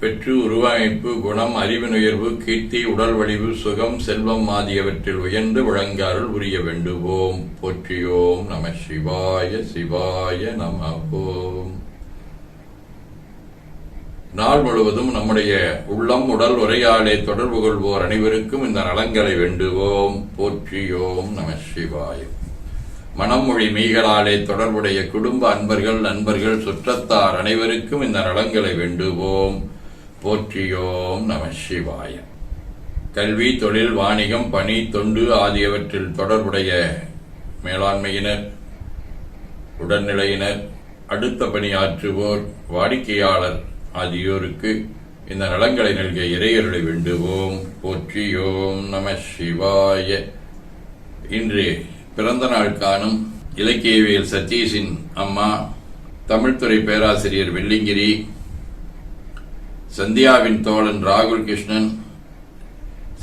பெற்று உருவமைப்பு குணம் அறிவினுயர்வு கீர்த்தி உடல் வடிவு சுகம் செல்வம் ஆகியவற்றில் உயர்ந்து விளங்காருள் உரிய வேண்டுவோம். போற்றியோம் நம சிவாய சிவாய நம ஓம் நாள் முழுவதும் நம்முடைய உள்ளம் உடல் உரையாடை தொடர்பு கொள்வோர் அனைவருக்கும் இந்த நலங்களை வேண்டுவோம். போற்றியோம் நம சிவாய. மனமொழி மொழி தொடர்புடைய குடும்ப அன்பர்கள் நண்பர்கள் சுற்றத்தார் அனைவருக்கும் இந்த நலங்களை வேண்டுவோம். போற்றியோம் நம சிவாய. கல்வி தொழில் வாணிகம் பணி தொண்டு ஆகியவற்றில் தொடர்புடைய மேலாண்மையினர் உடல்நிலையினர் அடுத்த பணியாற்றுவோர் வாடிக்கையாளர் ஆகியோருக்கு இந்த நலங்களை நல்கிய இறையருளை வேண்டுவோம். போற்றியோம் நம சிவாய. இன்று பிறந்த நாள் காணும் இலக்கியவியல் சதீஷின் அம்மா தமிழ்துறை பேராசிரியர் வெள்ளிங்கிரி சந்தியாவின் தோழன் ராகுல் கிருஷ்ணன்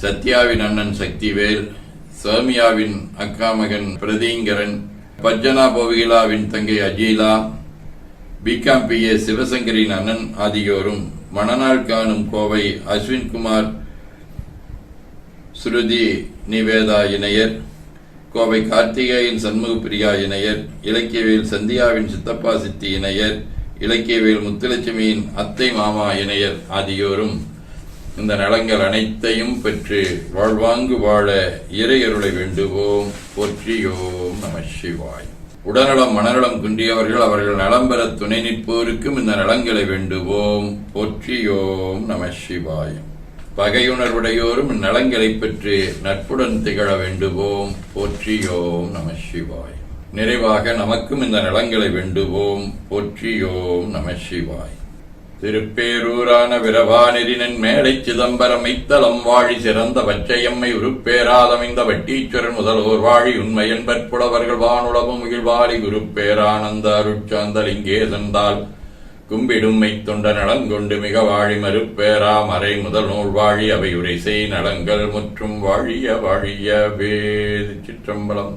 சத்யாவின் அண்ணன் சக்திவேல் சௌமியாவின் அக்கா மகன் பிரதீங்கரன் பஜ்ஜனா போவிலாவின் தங்கை அஜீலா பிகாம் பி ஏ சிவசங்கரின் அண்ணன் ஆகியோரும் மணநாள் காணும் கோவை அஸ்வின்குமார் ஸ்ருதி நிவேதா இணையர் கோவை கார்த்திகேயன் சண்முக பிரியா இணையர் இலக்கியவேல் சந்தியாவின் சித்தப்பா சித்தி இணையர் இலக்கியவேல் முத்துலட்சுமியின் அத்தை மாமா இணையர் ஆகியோரும் இந்த நலங்கள் அனைத்தையும் பெற்று வாழ்வாங்கு வாழ இறையருளை வேண்டுவோம். போற்றியோம் நம சிவாய். உடல்நலம் மனநலம் குன்றியவர்கள் அவர்கள் நலம் பெற துணை நிற்போருக்கும் இந்த நலங்களை வேண்டுவோம். போற்றியோம் நம சிவாயம் பகையுணர்வுடையோரும் இந்நலங்களை பெற்று நட்புடன் திகழ வேண்டுவோம். போற்றியோம் நம சிவாய். நிறைவாக நமக்கும் இந்த நலங்களை வேண்டுவோம். போற்றியோம் நம சிவாய். திருப்பேரூரான விரவானெறினன் மேலை சிதம்பரம் மைத்தலம் வாழி சிறந்த பச்சையம்மை உருப்பேராதமைந்த வட்டீச்சுரன் முதல்வோர் வாழி உண்மையன் பற்புலவர்கள் வானுளவும் முகிழ்வாளி குருப்பேரானந்த அருட்சாந்தலிங்கே தந்தால் கும்பிடும் நலங்கொண்டு மிக வாழி மறுப்பேரா மறை முதல் நூல் வாழி அவை உரை செய் நலங்கள் முற்றும் வாழிய வாழிய வேது சிற்றம்பலம்.